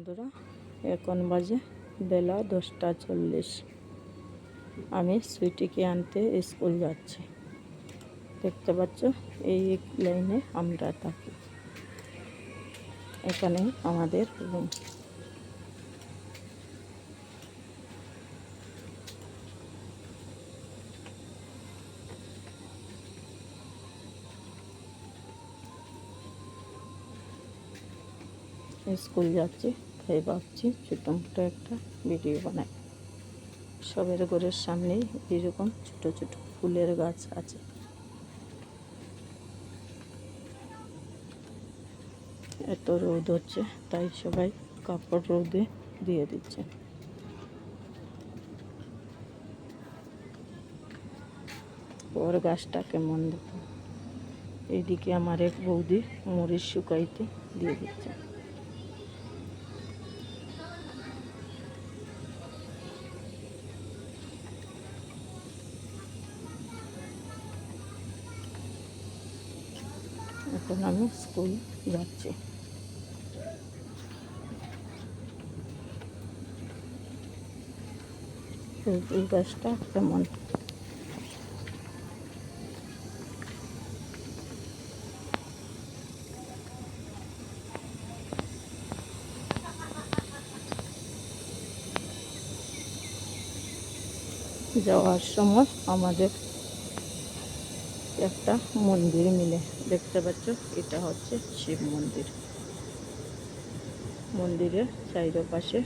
বন্ধুরা, এখন বাজে বেলা দশটা চল্লিশ। আমি সুইটিকে আনতে স্কুল যাচ্ছি। দেখতে পাচ্ছ, এই লাইনে আমরা থাকি। এখানে আমাদের রুম স্কুল যাচ্ছি। তাই ভাবছি ছোটো মোটো একটা ভিডিও বানাই। সবের ঘরের সামনেই এরকম ছোট ছোট ফুলের গাছ আছে। এত রোদ হচ্ছে, তাই সবাই কাপড় রোদে দিয়ে দিচ্ছে। ওর গাছটা কেমন দেখো? এইদিকে আমার এক বৌদি মরিচ শুকাইতে দিয়ে দিচ্ছে। এখন আমি স্কুল যাচ্ছি। ফুল গাছটা কেমন? যাওয়ার সময় আমাদের একটা মন্দির মিলে। দেখতে পাচ্ছ, এটা হচ্ছে শিব মন্দির। মন্দিরের চারিপাশে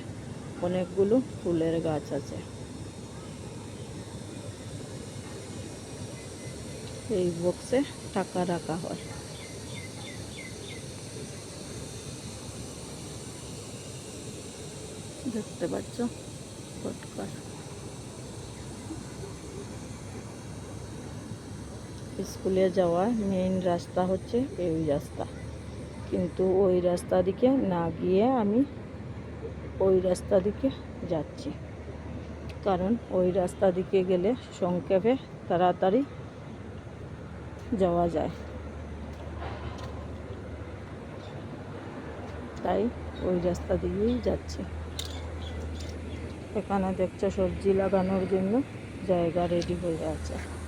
অনেকগুলো ফুলের গাছ আছে। এই বক্সে টাকা রাখা হয়। দেখতে পাচ্ছ, ফটকার। স্কুলে যাওয়া মেইন রাস্তা হচ্ছে এই রাস্তা। কিন্তু ওই রাস্তা দিকে না গিয়ে আমি ওই রাস্তা দিকে যাচ্ছি। কারণ ওই রাস্তা দিকে গেলে সংক্ষেপে তাড়াতাড়ি যাওয়া যায়। তাই ওই রাস্তা দিকেই যাচ্ছি। এখানে দেখছ সবজি লাগানোর জন্য জায়গা রেডি হয়ে আছে।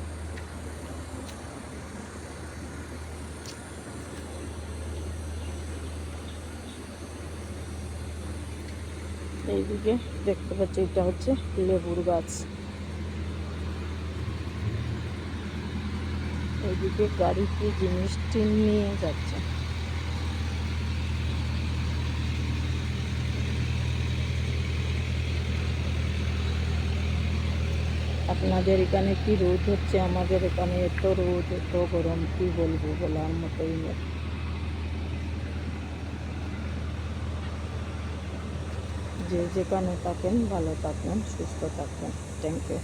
এইদিকে দেখতে পাচ্ছি এটা হচ্ছে লেবুর গাছ। এইদিকে গাড়িতে জিনিসটি নিয়ে যাচ্ছে। আপনাদের এখানে কি রোদ হচ্ছে? আমাদের এখানে এত রোদ, এত গরম, কি বলব বলার মতোই নেই। যে যেখানে থাকেন ভালো থাকবেন সুস্থ থাকবেন। Thank you